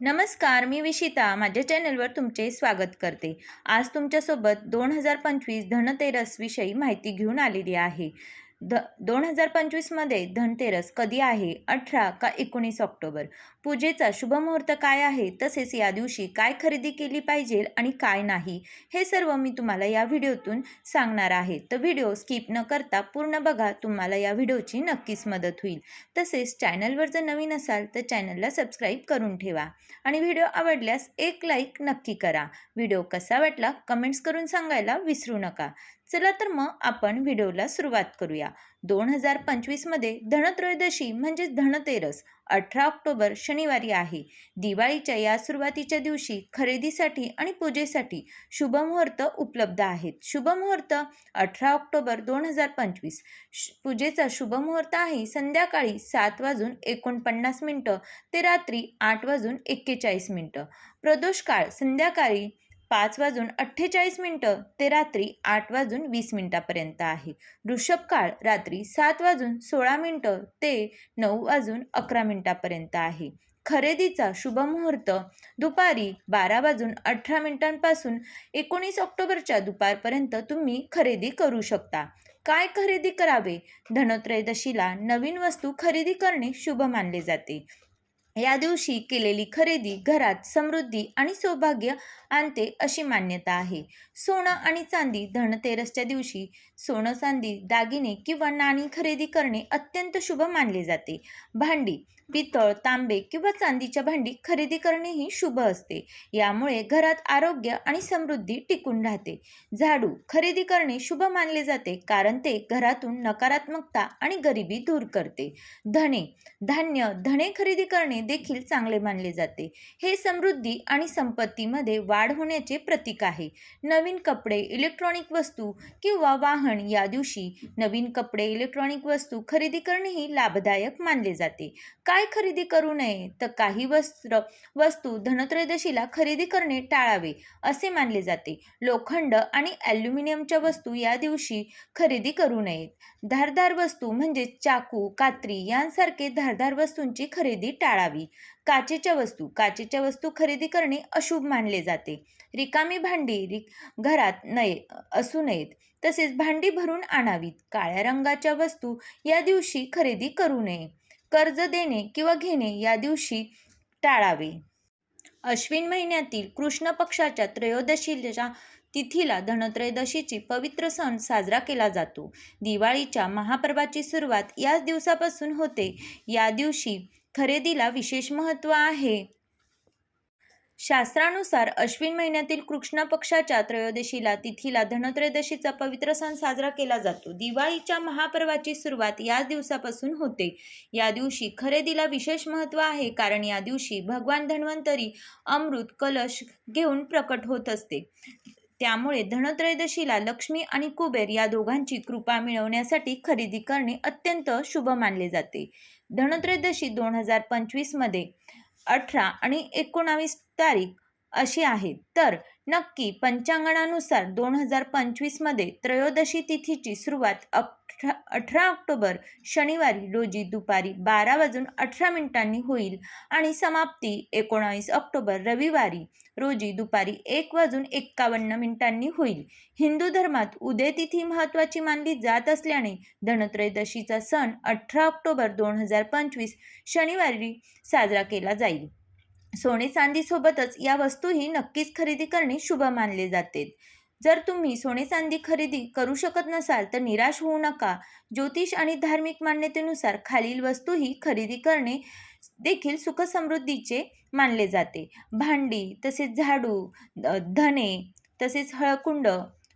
नमस्कार मी विशिता. माझ्या चॅनलवर तुमचे स्वागत करते. आज तुमच्यासोबत दोन हजार पंचवीस धनतेरसविषयी माहिती घेऊन आलेली आहे. ध दोन हजार पंचवीसमध्ये धनतेरस कधी आहे? अठरा का एकोणीस ऑक्टोबर? पूजेचा शुभमुहूर्त काय आहे? तसेच या दिवशी काय खरेदी केली पाहिजे आणि काय नाही? हे सर्व मी तुम्हाला या व्हिडिओतून सांगणार आहे. तर व्हिडिओ स्किप न करता पूर्ण बघा तुम्हाला या व्हिडिओची नक्कीच मदत होईल. तसेच चॅनलवर जर नवीन असाल तर चॅनलला सबस्क्राईब करून ठेवा. आणि व्हिडिओ आवडल्यास एक लाईक नक्की करा. व्हिडिओ कसा वाटला कमेंट्स करून सांगायला विसरू नका. चला तर मग आपण व्हिडिओला सुरुवात करूया. दोन हजार पंचवीसमध्ये धनत्रयोदशी म्हणजेच धनतेरस अठरा ऑक्टोबर शनिवारी आहे. दिवाळीच्या या सुरुवातीच्या दिवशी खरेदीसाठी आणि पूजेसाठी शुभमुहूर्त उपलब्ध आहेत. शुभमुहूर्त अठरा ऑक्टोबर दोन हजार पंचवीस. श पूजेचा शुभमुहूर्त आहे संध्याकाळी सात वाजून एकोणपन्नास मिनटं ते रात्री आठ वाजून एक्केचाळीस मिनटं. प्रदोष काळ संध्याकाळी पाच वाजून अठ्ठेचाळीस मिनटं ते रात्री आठ वाजून वीस मिनटापर्यंत आहे. ऋषभ काळ रात्री सात वाजून सोळा मिनटं ते नऊ वाजून अकरा मिनटापर्यंत आहे. खरेदीचा शुभ मुहूर्त दुपारी बारा वाजून अठरा मिनिटांपासून एकोणीस ऑक्टोबरच्या दुपारपर्यंत तुम्ही खरेदी करू शकता. काय खरेदी करावे? धनोत्रयोदशीला नवीन वस्तू खरेदी करणे शुभ मानले जाते. या दिवशी केलेली खरेदी घरात समृद्धी आणि सौभाग्य आणते अशी मान्यता आहे. सोनं आणि चांदी धनतेरसच्या दिवशी सोनं चांदी दागिने किंवा नाणी खरेदी करणे अत्यंत शुभ मानले जाते. भांडी पितळ तांबे किंवा चांदीच्या भांडी खरेदी करणेही शुभ असते. यामुळे घरात आरोग्य आणि समृद्धी टिकून राहते. झाडू खरेदी करणे शुभ मानले जाते कारण ते घरातून नकारात्मकता आणि गरिबी दूर करते. धने धान्य धने खरेदी करणे देखील चांगले मानले जाते. हे समृद्धी आणि संपत्तीमध्ये वाढ होण्याचे प्रतीक आहे. नवीन कपडे इलेक्ट्रॉनिक वस्तू किंवा वाहन या दिवशी नवीन कपडे इलेक्ट्रॉनिक वस्तू खरेदी करणेही लाभदायक मानले जाते. काय खरेदी करू नये तर काही वस्त्र वस्तू धनत्रयोदशीला खरेदी करणे टाळावे असे मानले जाते. लोखंड आणि ॲल्युमिनियमच्या वस्तू या दिवशी खरेदी करू नयेत धारदार वस्तू म्हणजे चाकू कात्री यांसारखे धारदार वस्तूंची खरेदी टाळावी. काचेच्या वस्तू काचेच्या वस्तू खरेदी करणे अशुभ मानले जाते. रिकामी भांडी रि घरात नये असू नयेत. तसेच भांडी भरून आणावीत. काळ्या रंगाच्या वस्तू या दिवशी खरेदी करू नये. कर्ज देणे किंवा घेणे या दिवशी टाळावे. अश्विन महिन्यातील कृष्ण पक्षाच्या त्रयोदशीच्या तिथीला धनत्रयोदशीची पवित्र सण साजरा केला जातो. दिवाळीच्या महापर्वाची सुरुवात याच दिवसापासून होते. या दिवशी खरेदीला विशेष महत्त्व आहे. शास्त्रानुसार अश्विन महिन्यातील कृष्ण पक्षाच्या त्रयोदशीला तिथीला धनत्रयोदशीचा पवित्र सण साजरा केला जातो. दिवाळीच्या महापर्वाची सुरुवात याच दिवसापासून होते. या दिवशी खरेदीला विशेष महत्त्व आहे कारण या दिवशी भगवान धन्वंतरी अमृत कलश घेऊन प्रकट होत असते. त्यामुळे धनत्रयोदशीला लक्ष्मी आणि कुबेर या दोघांची कृपा मिळवण्यासाठी खरेदी करणे अत्यंत शुभ मानले जाते. धनत्रयोदशी दोन हजार पंचवीसमध्ये अठरा आणि एकोणावीस तारीख अशी आहे. तर नक्की पंचांगणानुसार दोन हजार पंचवीसमध्ये त्रयोदशी तिथीची सुरुवात अठरा अठरा ऑक्टोबर शनिवारी रोजी दुपारी बारा वाजून अठरा मिनिटांनी होईल आणि समाप्ती एकोणावीस ऑक्टोबर रविवारी रोजी दुपारी एक वाजून एक्कावन्न मिनिटांनी होईल. हिंदू धर्मात उदय तिथी महत्त्वाची मानली जात असल्याने धनत्रयोदशीचा सण अठरा ऑक्टोबर दोन हजार पंचवीस शनिवारी साजरा केला जाईल. सोने चांदीसोबतच या वस्तूही नक्कीच खरेदी करणे शुभ मानले जाते. जर तुम्ही सोने चांदी खरेदी करू शकत नसाल तर निराश होऊ नका. ज्योतिष आणि धार्मिक मान्यतेनुसार खालील वस्तूही खरेदी करणे देखील सुखसमृद्धीचे मानले जाते. भांडी तसेच झाडू धने तसेच हळकुंड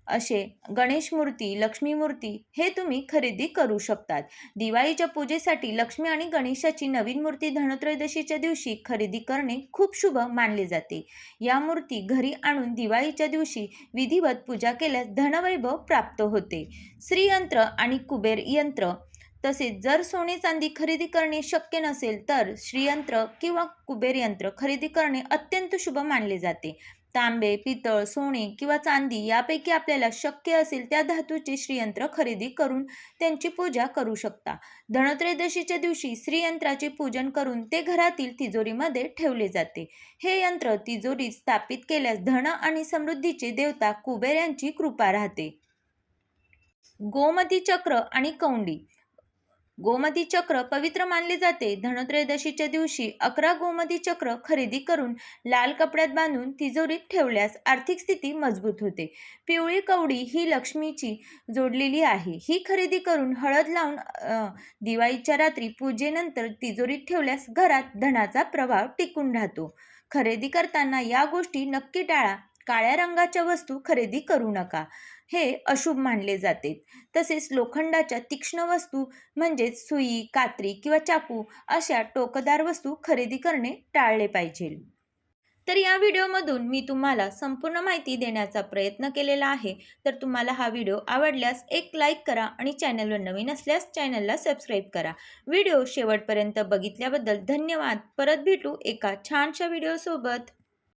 असे गणेश मूर्ती लक्ष्मी मूर्ती हे तुम्ही खरेदी करू शकतात. दिवाळीच्या पूजेसाठी लक्ष्मी आणि गणेशाची नवीन मूर्ती धनत्रयोदशीच्या दिवशी खरेदी करणे खूप शुभ मानले जाते. या मूर्ती घरी आणून दिवाळीच्या दिवशी विधिवत पूजा केल्यास धनवैभव प्राप्त होते. श्रीयंत्र आणि कुबेर यंत्र तसेच जर सोने चांदी खरेदी करणे शक्य नसेल तर श्रीयंत्र किंवा कुबेर यंत्र खरेदी करणे अत्यंत शुभ मानले जाते. तांबे पितळ सोने किंवा चांदी यापैकी आपल्याला शक्य असेल त्या धातूचे श्रीयंत्र खरेदी करून त्यांची पूजा करू शकता. धनत्रयोदशीच्या दिवशी श्रीयंत्राचे पूजन करून ते घरातील तिजोरीमध्ये ठेवले जाते. हे यंत्र तिजोरीत स्थापित केल्यास धन आणि समृद्धीचे देवता कुबेर यांची कृपा राहते. गोमती चक्र आणि कौंडी. गोमती चक्र पवित्र मानले जाते. धनत्रयोदशीच्या दिवशी अकरा गोमती चक्र खरेदी करून लाल कपड्यात बांधून तिजोरीत ठेवल्यास आर्थिक स्थिती मजबूत होते. पिवळी कवडी ही लक्ष्मीची जोडलेली आहे. ही खरेदी करून हळद लावून दिवाळीच्या रात्री पूजेनंतर तिजोरीत ठेवल्यास घरात धनाचा प्रभाव टिकून राहतो. खरेदी करताना या गोष्टी नक्की टाळा. काळ्या रंगाच्या वस्तू खरेदी करू नका. हे अशुभ मानले जाते. तसेच लोखंडाच्या तीक्ष्ण वस्तू म्हणजेच सुई कात्री किंवा चाकू अशा टोकदार वस्तू खरेदी करणे टाळले पाहिजे. तर या व्हिडिओमधून मी तुम्हाला संपूर्ण माहिती देण्याचा प्रयत्न केलेला आहे. तर तुम्हाला हा व्हिडिओ आवडल्यास एक लाईक करा आणि चॅनलवर नवीन असल्यास चॅनलला सबस्क्राईब करा. व्हिडिओ शेवटपर्यंत बघितल्याबद्दल धन्यवाद. परत भेटू एका छानशा व्हिडिओसोबत.